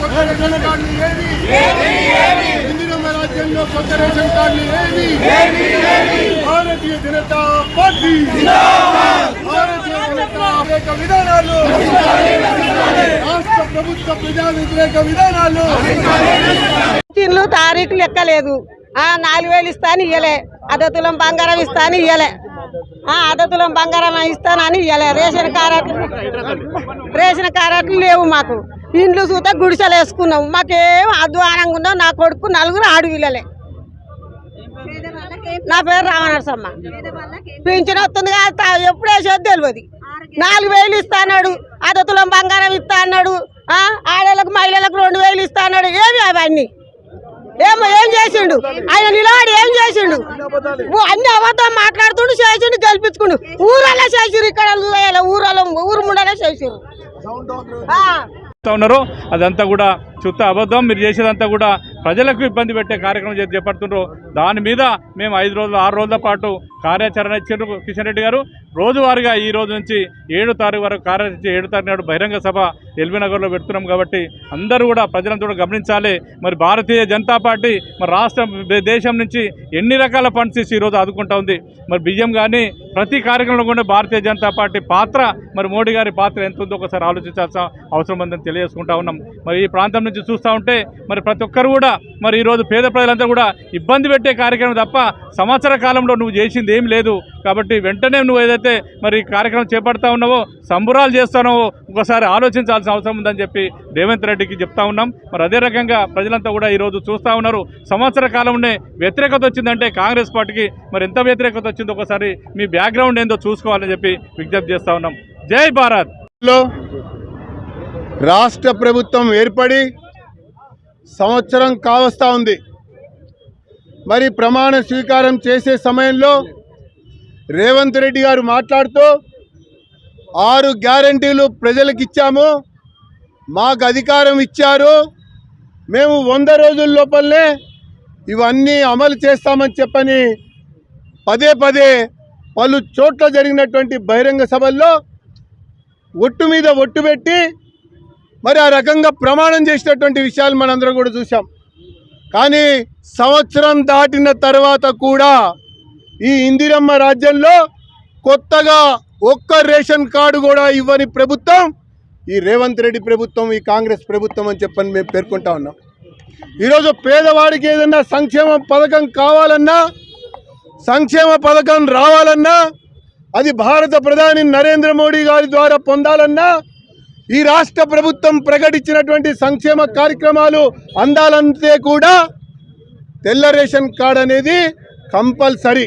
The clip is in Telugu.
కొత్త రేషన్ కార్డులు ఏవి రాజ్యంలో కొత్త రేషన్ కార్డులు భారతీయ జనతా పార్టీ భారతీయ జనతా అనేక విధానాలు రాష్ట్ర ప్రభుత్వ ప్రజా వ్యతిరేక విధానాలు తారీఖు లెక్కలేదు నాలుగు వేలు ఇస్తాను ఇయ్యలే. అదతులం బంగారం ఇస్తాను ఇయ్యలే. అదతులం బంగారం ఇస్తానని ఇయ్యలే. రేషన్ కార్డు రేషన్ కార్డులు లేవు మాకు. ఇండ్లు చూత గుడిసెలు వేసుకున్నాం. మాకేం అధ్వానంగా ఉన్నాం. నా కొడుకు నలుగురు ఆడవిల్లలే నా పేరు రామనరసమ్మ. పింఛన్ వస్తుంది కదా ఎప్పుడు వేసేది తెలియదు నాలుగు వేలు ఇస్తా అన్నాడు. అదతులం బంగారం ఇస్తా అన్నాడు. ఆడేళ్ళకు మహిళలకు రెండు వేలు ఇస్తా అన్నాడు. ఏమి అవన్నీ? ఏమో ఏం చేసిండు? ఆయన నిలబడి ఏం చేసిండు? అన్ని అబద్ధం మాట్లాడుతుండు చేసిండు గెలిపించుకుండు. ఊరలో చేసిరు ఇక్కడ ఊరలో ఊరు ముండలో చేసిరు ఉన్నారు. అదంతా కూడా చుత్త అబద్ధం. మీరు చేసేదంతా కూడా ప్రజలకు ఇబ్బంది పెట్టే కార్యక్రమం చేసి చేపడుతున్నారు దాని మీద మేము ఐదు రోజులు ఆరు రోజుల పాటు కార్యాచరణ ఇచ్చారు కిషన్ రెడ్డి గారు. రోజువారీగా ఈ రోజు నుంచి ఏడు తారీఖు వరకు కార్యాచరణ ఏడు తారీఖు నాడు బహిరంగ సభ ఎల్బీ నగర్లో పెడుతున్నాం కాబట్టి అందరూ కూడా ప్రజలంతా కూడా గమనించాలి. మరి భారతీయ జనతా పార్టీ మరి రాష్ట్ర దేశం నుంచి ఎన్ని రకాల ఫండ్స్ ఇచ్చి ఈరోజు ఆదుకుంటా ఉంది. మరి బియ్యం కానీ ప్రతి కార్యక్రమంలో కూడా భారతీయ జనతా పార్టీ పాత్ర మరి మోడీ గారి పాత్ర ఎంత ఉందో ఒకసారి ఆలోచించాల్సిన అవసరం ఉందని తెలియజేసుకుంటా ఉన్నాం. మరి ఈ ప్రాంతం నుంచి చూస్తూ ఉంటే మరి ప్రతి ఒక్కరు కూడా మరి ఈరోజు పేద ప్రజలంతా కూడా ఇబ్బంది పెట్టే కార్యక్రమం తప్ప సంవత్సర కాలంలో నువ్వు చేసింది ఏం లేదు. కాబట్టి వెంటనే నువ్వు ఏదైతే మరి కార్యక్రమం చేపడతా ఉన్నావో సంబురాలు చేస్తున్నావో ఒకసారి ఆలోచించాల్సిన అవసరం ఉందని చెప్పి రేవంత్ రెడ్డికి చెప్తా ఉన్నాం. మరి అదే రకంగా ప్రజలంతా కూడా ఈరోజు చూస్తూ ఉన్నారు. సంవత్సర కాలంలోనే వ్యతిరేకత వచ్చిందంటే కాంగ్రెస్ పార్టీకి మరి ఎంత వ్యతిరేకత వచ్చిందో ఒకసారి మీ బ్యాక్గ్రౌండ్ ఏందో చూసుకోవాలని చెప్పి విజ్ఞప్తి చేస్తూ ఉన్నాం. జై భారత్! రాష్ట్ర ప్రభుత్వం ఏర్పడి సంవత్సరం కావస్తా ఉంది. మరి ప్రమాణ స్వీకారం చేసే సమయంలో రేవంత్ రెడ్డి గారు మాట్లాడుతూ ఆరు గ్యారంటీలు ప్రజలకు ఇచ్చాము మాకు అధికారం ఇచ్చారు మేము వంద రోజుల లోపలనే ఇవన్నీ అమలు చేస్తామని చెప్పని పదే పదే పలు చోట్ల జరిగినటువంటి బహిరంగ సభల్లో ఒట్టు మీద ఒట్టు పెట్టి మరి ఆ రకంగా ప్రమాణం చేసినటువంటి విషయాలు మనందరం కూడా చూసాం కానీ సంవత్సరం దాటిన తర్వాత కూడా ఈ ఇందిరమ్మ రాజ్యంలో కొత్తగా ఒక్క రేషన్ కార్డు కూడా ఇవ్వని ప్రభుత్వం ఈ రేవంత్ రెడ్డి ప్రభుత్వం ఈ కాంగ్రెస్ ప్రభుత్వం అని చెప్పని మేము పేర్కొంటా ఉన్నాం. ఈరోజు పేదవాడికి ఏదన్నా సంక్షేమ పథకం కావాలన్నా సంక్షేమ పథకం రావాలన్నా అది భారత ప్రధాని నరేంద్ర మోడీ గారి ద్వారా పొందాలన్నా ఈ రాష్ట్ర ప్రభుత్వం ప్రకటించినటువంటి సంక్షేమ కార్యక్రమాలు అందాలంటే కూడా తెల్ల రేషన్ కార్డ్ అనేది కంపల్సరీ.